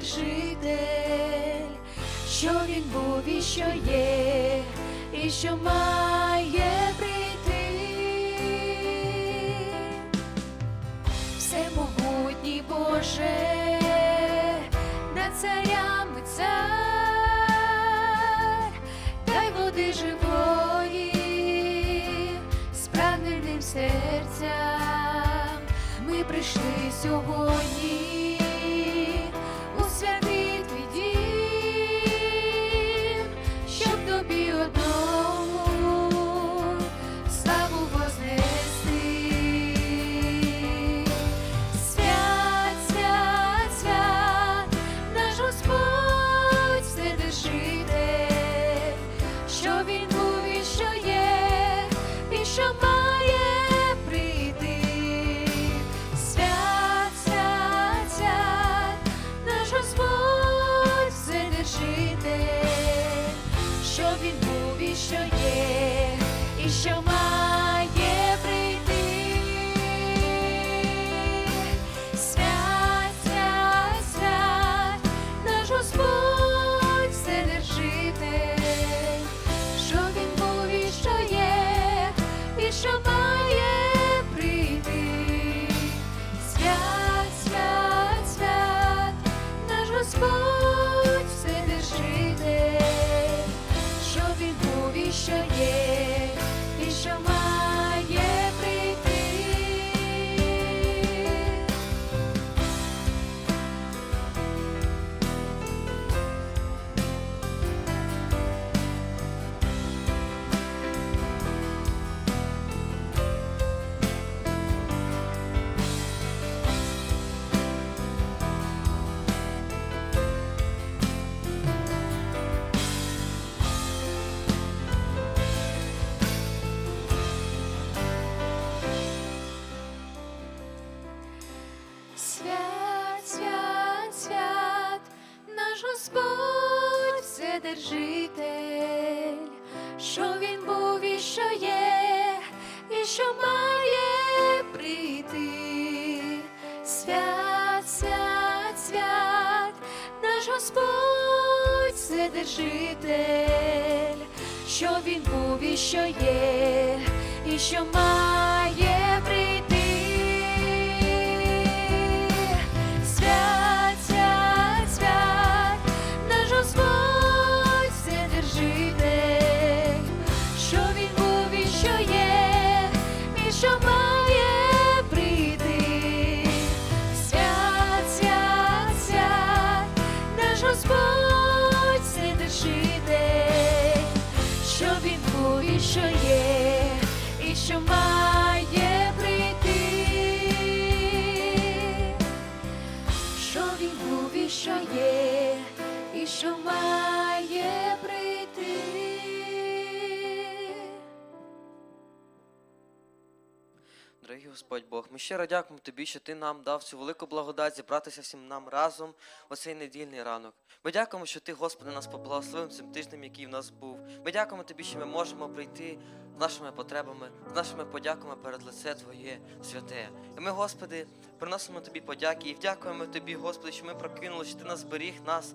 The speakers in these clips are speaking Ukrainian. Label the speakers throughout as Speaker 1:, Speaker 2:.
Speaker 1: Вседержитель, що він був і що є, і що має прийти. Всемогутній Боже, над царями цар, дай води живої, спрагненим серцям ми прийшли сьогодні Вседержитель, що він був і що є, і що має прийти. Свят, свят, свят, наш Господь Вседержитель, що він був і що є, і що має він був і що є, і що має
Speaker 2: Дорогий Господь Бог, ми щиро дякуємо Тобі, що Ти нам дав цю велику благодать зібратися всім нам разом у цей недільний ранок. Ми дякуємо, що Ти, Господи, нас поблагословив цим тижнем, який в нас був. Ми дякуємо Тобі, що ми можемо прийти з нашими потребами, з нашими подяками перед лице Твоє святе. І ми, Господи, приносимо Тобі подяки і дякуємо Тобі, Господи, що ми прокинули, що Ти нас зберіг нас.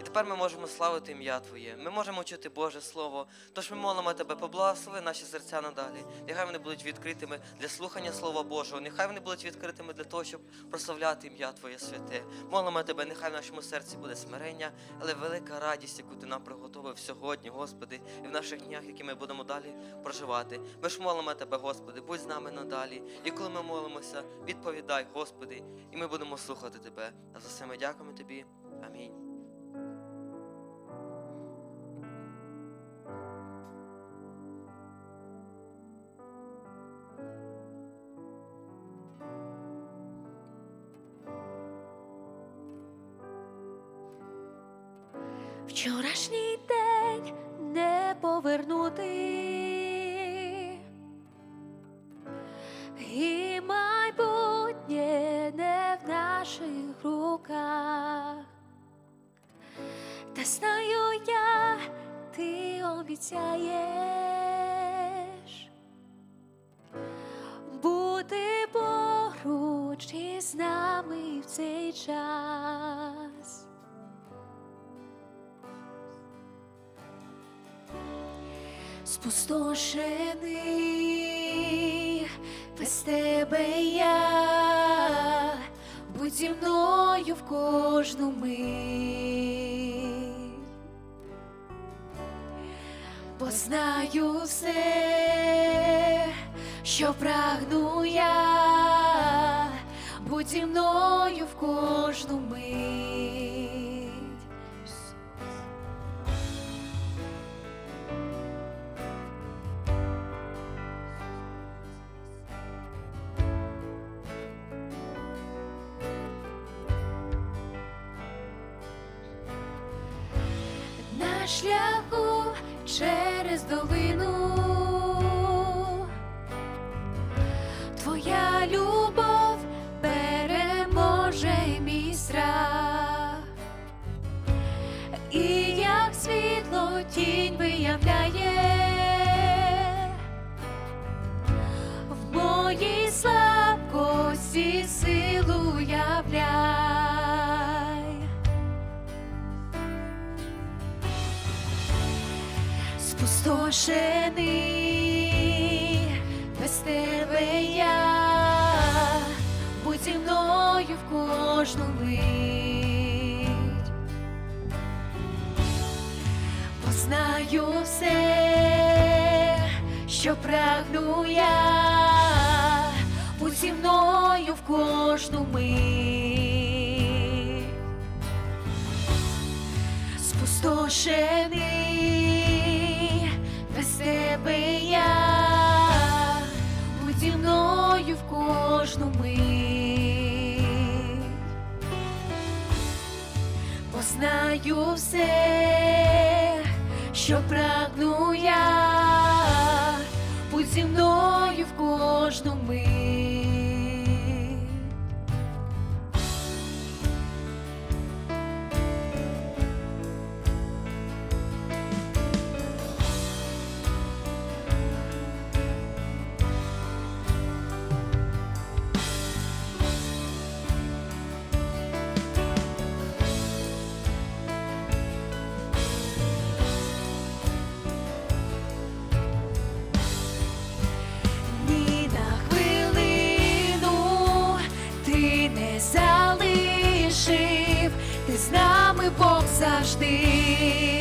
Speaker 2: І тепер ми можемо славити ім'я Твоє. Ми можемо чути Боже Слово. Тож ми молимо Тебе, поблагослови наші серця надалі. Нехай вони будуть відкритими для слухання Слова Божого. Нехай вони будуть відкритими для того, щоб прославляти ім'я Твоє святе. Молимо Тебе, нехай в нашому серці буде смирення, але велика радість, яку Ти нам приготовив сьогодні, Господи, і в наших днях, які ми будемо далі проживати. Ми ж молимо Тебе, Господи, будь з нами надалі. І коли ми молимося, відповідай, Господи, і ми будемо слухати Тебе. А за все ми дякуємо Тобі. Амінь.
Speaker 1: Вчорашній день не повернути, і майбутнє не в наших руках. Та знаю я, ти обіцяєш бути поруч із нами в цей час. Спустошений, без тебе я, будь зі мною в кожну мить. Бо знаю все, що прагну я, будь зі мною в кожну мить. Шляху через долину. Твоя любов без тебе я, будь зі мною в кожну мить. Познаю все, що прагну я, будь мною в кожну мить. Спустошений, тебе я, будь зі мною в кожну мить. Познаю все, що прагну я, будь зі мною в кожну мить. Не залишив, ти з нами Бог завжди.